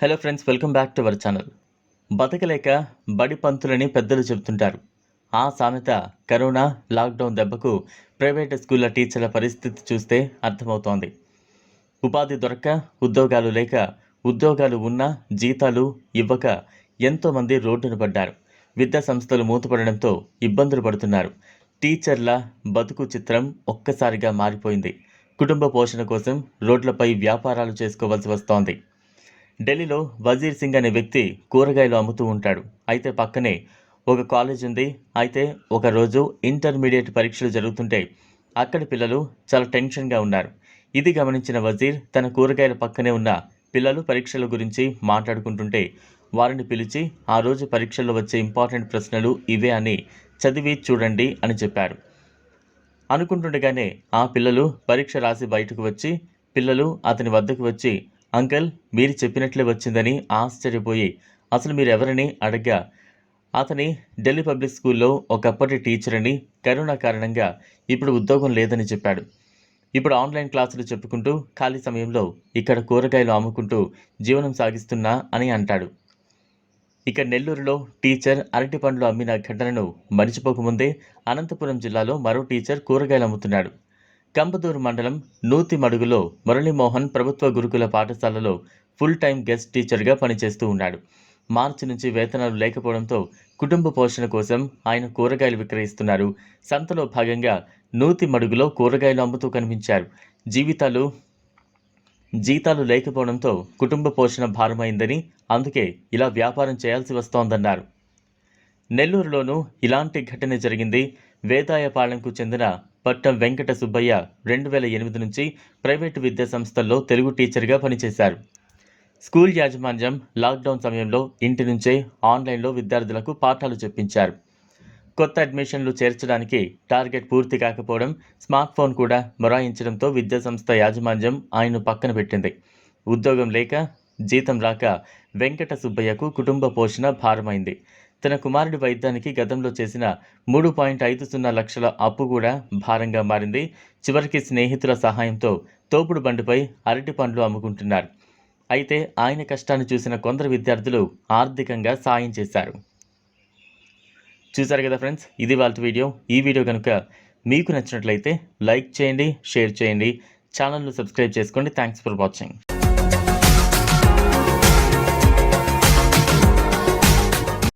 Hello friends welcome back to our channel. బతకలేక బడి పంతులని పెద్దలు చెబుతుంటారు. ఆ సామెత కరోనా లాక్డౌన్ దెబ్బకు ప్రైవేట్ స్కూళ్ళ టీచర్ల పరిస్థితి చూస్తే అర్థమవుతోంది. ఉపాధి దొరక్క ఉద్యోగాలు లేక ఉద్యోగాలు ఉన్నా జీతాలు ఇవ్వక ఎంతోమంది రోడ్డును పడ్డారు. విద్యా సంస్థలు మూతపడడంతో ఇబ్బందులు పడుతున్నారు. టీచర్ల బతుకు చిత్రం ఒక్కసారిగా మారిపోయింది. కుటుంబ పోషణ కోసం రోడ్లపై వ్యాపారాలు చేసుకోవాల్సి వస్తోంది. ఢిల్లీలో వజీర్ సింగ్ అనే వ్యక్తి కూరగాయలు అమ్ముతూ ఉంటాడు. అయితే పక్కనే ఒక కాలేజ్ ఉంది. అయితే ఒకరోజు ఇంటర్మీడియట్ పరీక్షలు జరుగుతుంటే అక్కడి పిల్లలు చాలా టెన్షన్గా ఉన్నారు. ఇది గమనించిన వజీర్ తన కూరగాయల పక్కనే ఉన్న పిల్లలు పరీక్షల గురించి మాట్లాడుకుంటుంటే వారిని పిలిచి ఆ రోజు పరీక్షల్లో వచ్చే ఇంపార్టెంట్ ప్రశ్నలు ఇవే అని చదివి చూడండి అని చెప్పారు. అనుకుంటుండగానే ఆ పిల్లలు పరీక్ష రాసి బయటకు వచ్చి పిల్లలు అతని వద్దకు వచ్చి అంకల్ మీరు చెప్పినట్లే వచ్చిందని ఆశ్చర్యపోయి అసలు మీరు ఎవరని అడగ్గా అతని ఢిల్లీ పబ్లిక్ స్కూల్లో ఒకప్పటి టీచర్ అని కరోనా కారణంగా ఇప్పుడు ఉద్యోగం లేదని చెప్పాడు. ఇప్పుడు ఆన్లైన్ క్లాసులు చెప్పుకుంటూ ఖాళీ సమయంలో ఇక్కడ కూరగాయలు అమ్ముకుంటూ జీవనం సాగిస్తున్నా అని అంటాడు. ఇక నెల్లూరులో టీచర్ అరటి పండ్లు అమ్మిన ఘటనను మరిచిపోకముందే అనంతపురం జిల్లాలో మరో టీచర్ కూరగాయలు అమ్ముతున్నాడు. కంబదూరు మండలం నూతి మడుగులో మురళీమోహన్ ప్రభుత్వ గురుకుల పాఠశాలలో ఫుల్ టైం గెస్ట్ టీచర్గా పనిచేస్తూ ఉన్నాడు. మార్చి నుంచి వేతనాలు లేకపోవడంతో కుటుంబ పోషణ కోసం ఆయన కూరగాయలు విక్రయిస్తున్నారు. సంతలో భాగంగా నూతి మడుగులో కూరగాయలు అమ్ముతూ కనిపించారు. జీవితాలు జీతాలు లేకపోవడంతో కుటుంబ పోషణ భారమైందని అందుకే ఇలా వ్యాపారం చేయాల్సి వస్తోందన్నారు. నెల్లూరులోనూ ఇలాంటి ఘటన జరిగింది. వేదాయపాలెంకు చెందిన పట్ట వెంకట సుబ్బయ్య రెండు వేల ఎనిమిది నుంచి ప్రైవేటు విద్యా సంస్థల్లో తెలుగు టీచర్గా పనిచేశారు. స్కూల్ యాజమాన్యం లాక్డౌన్ సమయంలో ఇంటి నుంచే ఆన్లైన్లో విద్యార్థులకు పాఠాలు చెప్పించారు. కొత్త అడ్మిషన్లు చేర్చడానికి టార్గెట్ పూర్తి కాకపోవడం స్మార్ట్ ఫోన్ కూడా మొరాయించడంతో విద్యాసంస్థ యాజమాన్యం ఆయన్ను పక్కన పెట్టింది. ఉద్యోగం లేక జీతం రాక వెంకట సుబ్బయ్యకు కుటుంబ పోషణ భారమైంది. తన కుమారుడి వైద్యానికి గతంలో చేసిన మూడు పాయింట్ ఐదు సున్నా లక్షల అప్పు కూడా భారంగా మారింది. చివరికి స్నేహితుల సహాయంతో తోపుడు బండిపై అరటి పండ్లు అమ్ముకుంటున్నారు. అయితే ఆయన కష్టాన్ని చూసిన కొందరు విద్యార్థులు ఆర్థికంగా సాయం చేశారు. చూశారు కదా ఫ్రెండ్స్ ఇది వాళ్ళ వీడియో. ఈ వీడియో కనుక మీకు నచ్చినట్లయితే లైక్ చేయండి షేర్ చేయండి. ఛానల్ను సబ్స్క్రైబ్ చేసుకోండి. Thanks for watching.